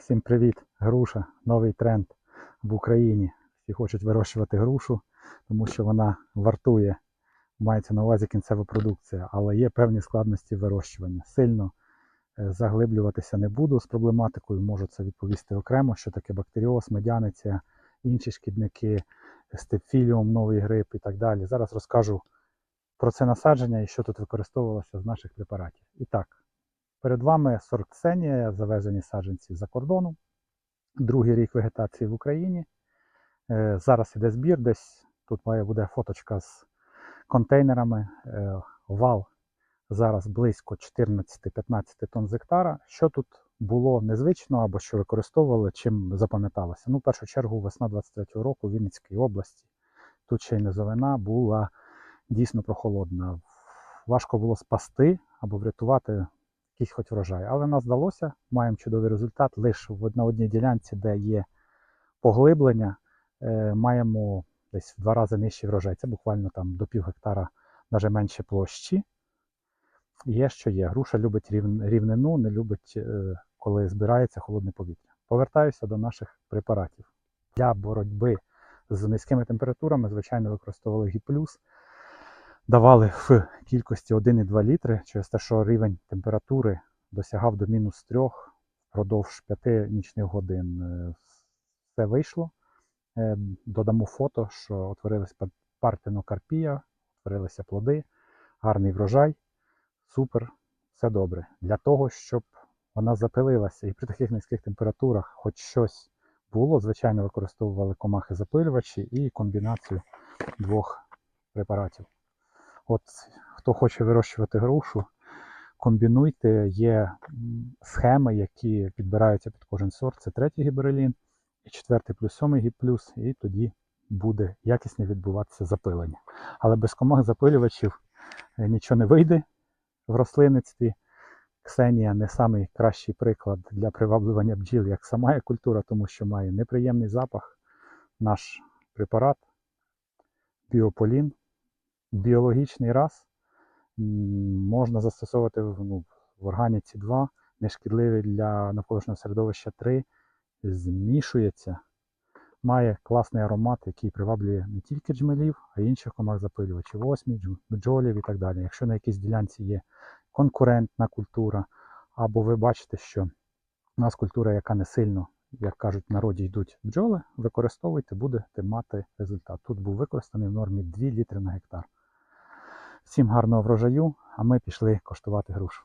Всім привіт! Груша, новий тренд в Україні. Всі хочуть вирощувати грушу, тому що вона вартує, мається на увазі кінцева продукція, але є певні складності вирощування. Сильно е, заглиблюватися не буду з проблематикою, можу це відповісти окремо, що таке бактеріоз, медяниця, інші шкідники, степфіліум, новий грип і так далі. Зараз розкажу про це насадження і що тут використовувалося з наших препаратів. І так, Перед вами сорт Ксенія, завезені саджанці за кордону. Другий рік вегетації в Україні. Е, Зараз іде збір, десь тут має буде фоточка з контейнерами. Е, Вал зараз близько 14-15 тонн з гектара. Що тут було незвично або що використовували, чим запам'яталося? Ну, в першу чергу, весна 23-го року в Вінницькій області. Тут ще й низовина була дійсно прохолодна. Важко було спасти або врятувати якийсь хоч врожай. Але нас вдалося, маємо чудовий результат. Лише в- на одній ділянці, де є поглиблення, е, маємо десь в два рази нижчий врожай. Це буквально там до пів гектара, навіть менше площі. Є, що є. Груша любить рів- рівнину, не любить, е, коли збирається холодне повітря. Повертаюся до наших препаратів. Для боротьби з низькими температурами, звичайно, використовували гіплюс давали в кількості 1,2 літри через те, що рівень температури досягав до мінус 3 впродовж 5 нічних годин. Е, Все вийшло. Е, Додамо фото, що утворилась пар- партенокарпія, утворилися плоди, гарний врожай. Супер, все добре. Для того, щоб вона запилилася і при таких низьких температурах хоч щось було, звичайно, використовували комахи запилювачі і комбінацію двох препаратів. От хто хоче вирощувати грушу, комбінуйте, є схеми, які підбираються під кожен сорт. Це третій гіберелін і четвертий плюс сьомий гіплюс, і тоді буде якісне відбуватися запилення. Але без комах запилювачів е, нічого не вийде в рослинництві. Ксенія не найкращий приклад для приваблювання бджіл, як сама є культура, тому що має неприємний запах. Наш препарат біополін біологічний раз можна застосовувати в, ну, в органіці 2, нешкідливий для навколишнього середовища 3, змішується, має класний аромат, який приваблює не тільки джмелів, а й інших комах запилювачів, осмій, дж- бджолів і так далі. Якщо на якійсь ділянці є конкурентна культура, або ви бачите, що у нас культура, яка не сильно, як кажуть, в народі йдуть бджоли, використовуйте, будете мати результат. Тут був використаний в нормі 2 літри на гектар. Всім гарного врожаю, а ми пішли коштувати грушу.